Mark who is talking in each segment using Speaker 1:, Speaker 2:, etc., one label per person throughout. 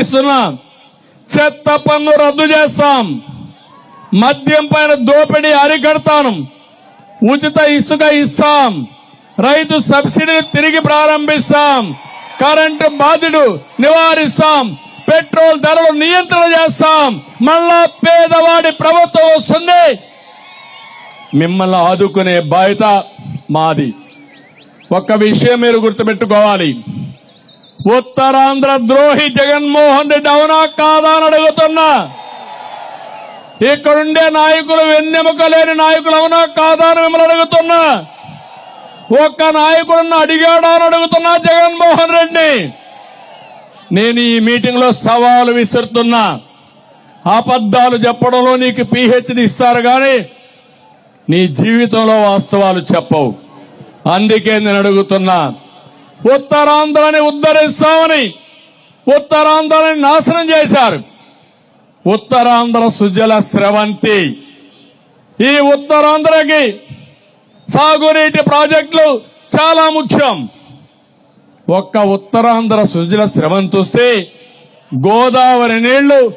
Speaker 1: ఇస్తున్నా చెత్త పన్ను రద్దు చేస్తాం. మద్యం పైన దోపిడీ అరికడతాను ఉచిత ఇసుక ఇస్తాం. రైతు సబ్సిడీని తిరిగి ప్రారంభిస్తాం. కరెంటు బాధ్యుడు నివారిస్తాం. పెట్రోల్ ధరలు నియంత్రణ చేస్తాం. మళ్ళా పేదవాడి ప్రభుత్వం వస్తుంది. మిమ్మల్ని ఆదుకునే బాధ్యత మాది. ఒక్క విషయం మీరు గుర్తుపెట్టుకోవాలి. ఉత్తరాంధ్ర ద్రోహి జగన్మోహన్ రెడ్డి అవునా కాదా అని అడుగుతున్నా. ఇక్కడుండే నాయకులు వెన్నెముక లేని నాయకులు అవునా కాదా అని మిమ్మల్ని అడుగుతున్నా. ఒక్క నాయకుడిని అడిగాడా అని అడుగుతున్నా జగన్మోహన్ రెడ్డి. నేను ఈ మీటింగ్లో సవాలు విసురుతున్నా. అబద్దాలు చెప్పడంలో నీకు పిహెచ్డి ఇస్తారు కానీ నీ జీవితంలో వాస్తవాలు చెప్పవు. అందుకే నేను అడుగుతున్నా. ఉత్తరాంధ్రని ఉద్ధరిస్తామని ఉత్తరాంధ్రని నాశనం చేశారు. ఉత్తరాంధ్ర సుజల స్రవంతి. ఈ ఉత్తరాంధ్రకి సాగునీటి ప్రాజెక్టులు చాలా ముఖ్యం. ఒక్క ఉత్తరాంధ్ర సుజల స్రవంతి వస్తే గోదావరి నీళ్ళు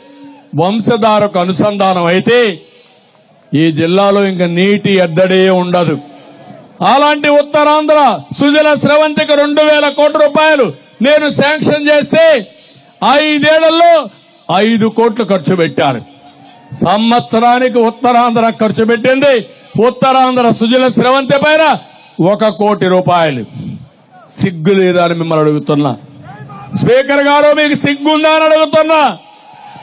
Speaker 1: వంశధారకు అనుసంధానం అయితే ఈ జిల్లాలో ఇంకా నీటి ఎద్దడే ఉండదు. అలాంటి ఉత్తరాంధ్ర సుజల స్రవంతికి రెండు వేల కోట్ల రూపాయలు నేను శాంక్షన్ చేస్తే ఐదేళ్ళలో ఐదు కోట్లు ఖర్చు పెట్టారు. సంవత్సరానికి ఉత్తరాంధ్ర ఖర్చు పెట్టింది. ఉత్తరాంధ్ర సుజల స్రవంతి పైన ఒక కోటి రూపాయలు. సిగ్గు లేదా అని మిమ్మల్ని అడుగుతున్నా. స్పీకర్ గారు మీకు సిగ్గుందా అని అడుగుతున్నా.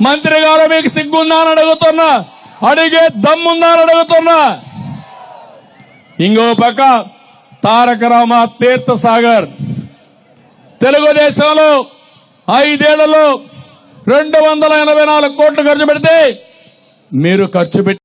Speaker 1: మంత్రి గారు మీకు సిగ్గుందా అని అడుగుతున్నా. అడిగే దమ్ముందా అని అడుగుతున్నా. ఇంకో పక్క తారక రామ తీర్థ సాగర్ తెలుగుదేశంలో ఐదేళ్ళలో రెండు వందల ఎనభై నాలుగు కోట్లు ఖర్చు పెడితే మీరు ఖర్చు పెట్టి